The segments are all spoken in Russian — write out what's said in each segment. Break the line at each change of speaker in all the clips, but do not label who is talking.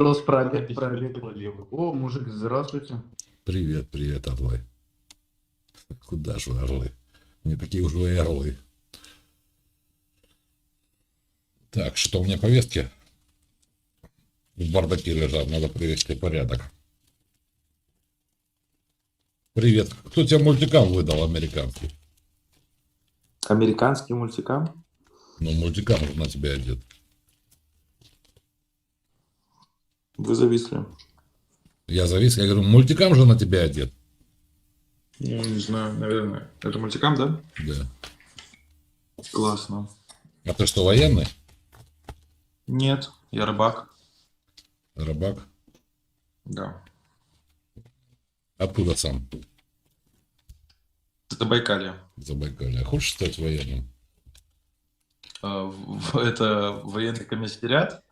Кросс пробег, пробег. О, мужик, здравствуйте.
Привет, привет, орлы. Куда же вы, орлы? Не такие уж вы и орлы. Так, что у меня повестки? В бардаке лежат, надо привести порядок. Привет. Кто тебе мультикам выдал американский?
Американский мультикам?
Ну, мультикам же на тебя одет.
Вы зависли.
Я завис, я говорю, мультикам же на тебя одет.
Ну, не знаю, наверное. Это мультикам, да?
Да.
Классно.
А ты что, военный?
Нет, я рыбак.
Рыбак?
Да.
Откуда сам?
Забайкалье.
Забайкалье. Хочешь стать военным?
А, в- Это военный комиссариат?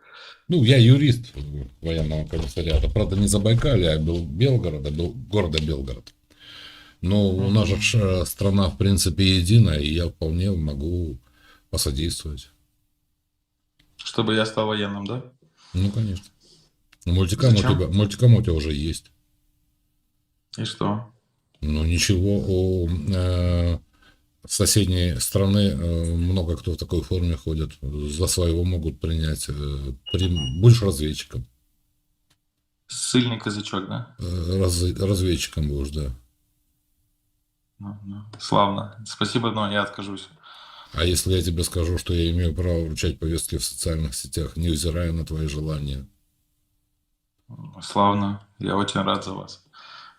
Ну, я юрист военного комиссариата. Правда, не Забайкалье, а Бел- Белгорода, Бел- города Белгород. Но у нас же страна, в принципе, единая, и я вполне могу посодействовать.
Чтобы я стал военным, да?
Ну, конечно. Мультикам у, тебя, мультикам у тебя уже есть.
И что?
Ну, ничего, у э, соседней страны э, много кто в такой форме ходит. За своего могут принять. э, при- будешь разведчиком.
Сыльный казачок, да?
Э, раз- разведчиком будешь, да.
Ну, ну, Славно. Спасибо, но я откажусь.
А если я тебе скажу, что я имею право вручать повестки в социальных сетях, невзирая на твои желания?
Славно. Я очень рад за вас.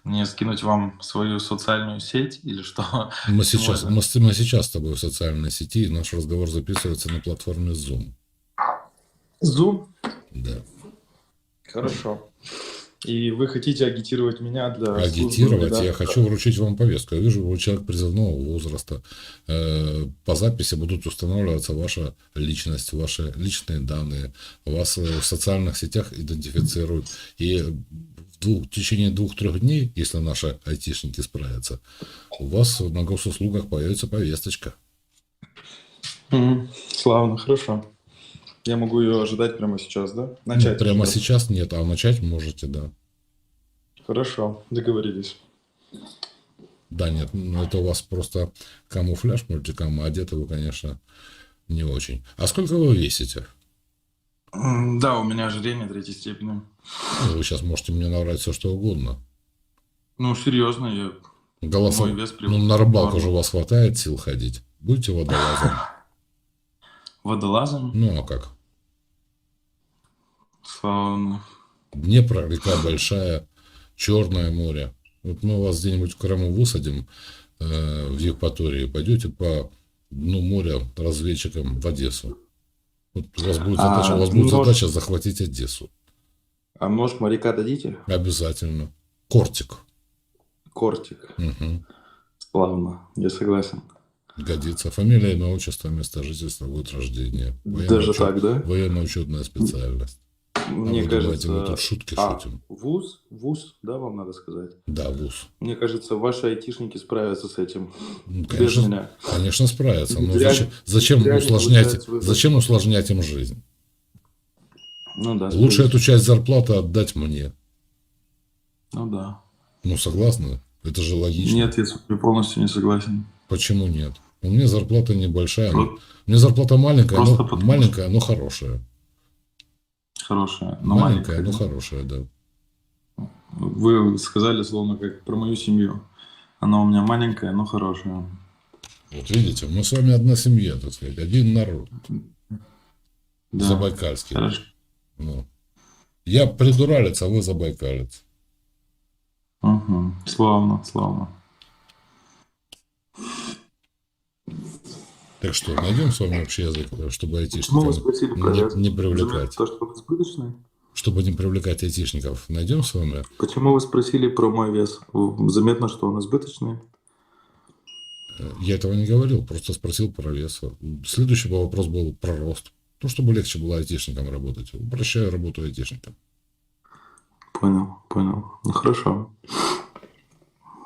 Мне скинуть вам свою социальную сеть или что?
Мы сейчас, мы, с- мы сейчас с тобой в социальной сети, и наш разговор записывается на платформе Zoom.
Zoom?
Да.
Хорошо. И вы хотите агитировать меня для... службы
Агитировать,
вреда?
я хочу вручить вам повестку. Я вижу, вы человек призывного возраста. Э, По записи будут устанавливаться ваша личность, ваши личные данные. Вас э, в социальных сетях идентифицируют. И двух- в течение двух-трех дней, если наши айтишники справятся, у вас на госуслугах появится повесточка.
Славно, хорошо. Я могу ее ожидать прямо сейчас, да? Начать.
прямо
ожидать.
сейчас нет, а начать можете, да.
Хорошо, договорились.
Да, нет, ну это у вас просто камуфляж мультикам, а одеты вы, конечно, не очень. А сколько вы весите?
Да, у меня ожирение третьей степени.
Ну, Вы сейчас можете мне наврать все, что угодно.
Ну, серьезно, я...
Голосом.
Мой вес
Ну,
превышает
на рыбалку же у вас хватает сил ходить. Будете водолазом?
Водолазом?
Ну, а как?
Славно.
Днепр, река большая, Черное море. Вот мы вас где-нибудь в Крыму высадим, э, в Евпатории, пойдете по дну моря разведчиком в Одессу. Вот у вас будет
А,
задача, у вас будет
нож-
задача захватить Одессу.
А нож моряка дадите?
Обязательно. Кортик.
Кортик.
Мгм.
Славно, я согласен.
Годится. Фамилия, имя, отчество, место жительства, год рождения.
Даже так, да?
Военно-учетная специальность.
Мне
а вы
кажется...
мы тут шутки
а,
шутим?
вуз? Вуз, да, вам надо сказать?
Да, вуз.
Мне кажется, ваши айтишники справятся с этим.
Ну,
Без
Конечно,
меня.
конечно справятся. Но зачем, зачем усложнять, зачем усложнять им жизнь?
Ну да.
Лучше эту часть зарплаты отдать мне.
Ну да.
Ну, согласны? Это же логично.
Нет, я полностью не согласен.
Почему нет? У меня зарплата небольшая. Но- У меня зарплата маленькая, но, маленькая, но хорошая.
Хорошая, но
маленькая,
маленькая.
но хорошая, да.
Вы сказали словно как про мою семью. Она у меня маленькая, но хорошая.
Вот видите, мы с вами одна семья, так сказать, один народ.
Да.
Забайкальский.
Хорошо.
Ну. Я придуралец, а вы забайкалец.
Угу. Славно, славно.
Так что, найдем с вами общий язык, чтобы
вы
айтишников не, не привлекать.
То, что избыточный?
Чтобы не привлекать айтишников, найдем с вами?
Почему вы спросили про мой вес? Заметно, что он избыточный.
Я этого не говорил, просто спросил про вес. Следующий вопрос был про рост. Ну, чтобы легче было айтишникам работать. Упрощаю работу айтишникам.
Понял, понял. Ну хорошо.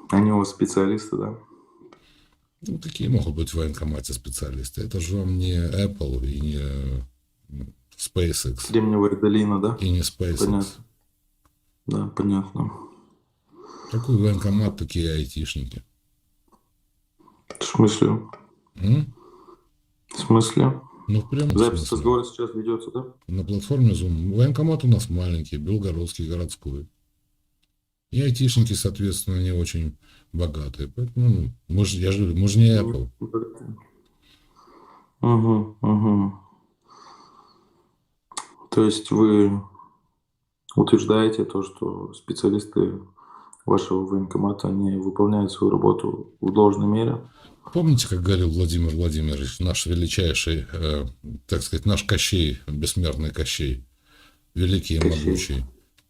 Они у вас специалисты, да?
Ну, какие могут быть в военкомате специалисты? Это же вам не Apple и не... SpaceX.
Кремниевая долина, да?
И не SpaceX.
Понятно. Да, понятно.
Какой военкомат, такие айтишники.
В смысле?
М?
В смысле?
Ну, в прямом
Запись
смысле.
разговора сейчас ведется, да?
На платформе Zoom. Военкомат у нас маленький, белгородский, городской. И айтишники, соответственно, не очень богатые. Поэтому ну, мы же, я же говорю, мы же не Apple.
Угу, угу. То есть вы утверждаете то, что специалисты вашего военкомата не выполняют свою работу в должной мере?
Помните, как говорил Владимир Владимирович, наш величайший, э, так сказать, наш Кощей, бессмертный Кощей, великий и могучий,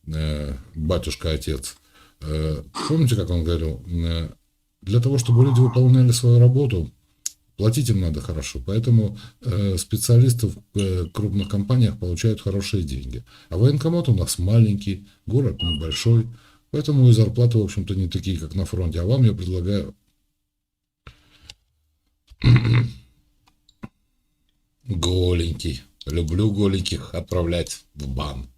э, батюшка-отец. Э, помните, как он говорил, э, для того, чтобы люди выполняли свою работу, платить им надо хорошо. Поэтому э, специалисты в крупных компаниях получают хорошие деньги. А военкомат у нас маленький, город небольшой, поэтому и зарплаты, в общем-то, не такие, как на фронте. А вам я предлагаю Голенький. Люблю голеньких отправлять в бан.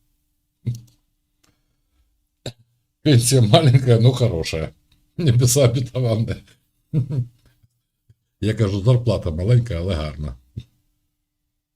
Пенсия маленькая, но хорошая. Небеса обетованные. Я кажу, зарплата маленька, але гарна.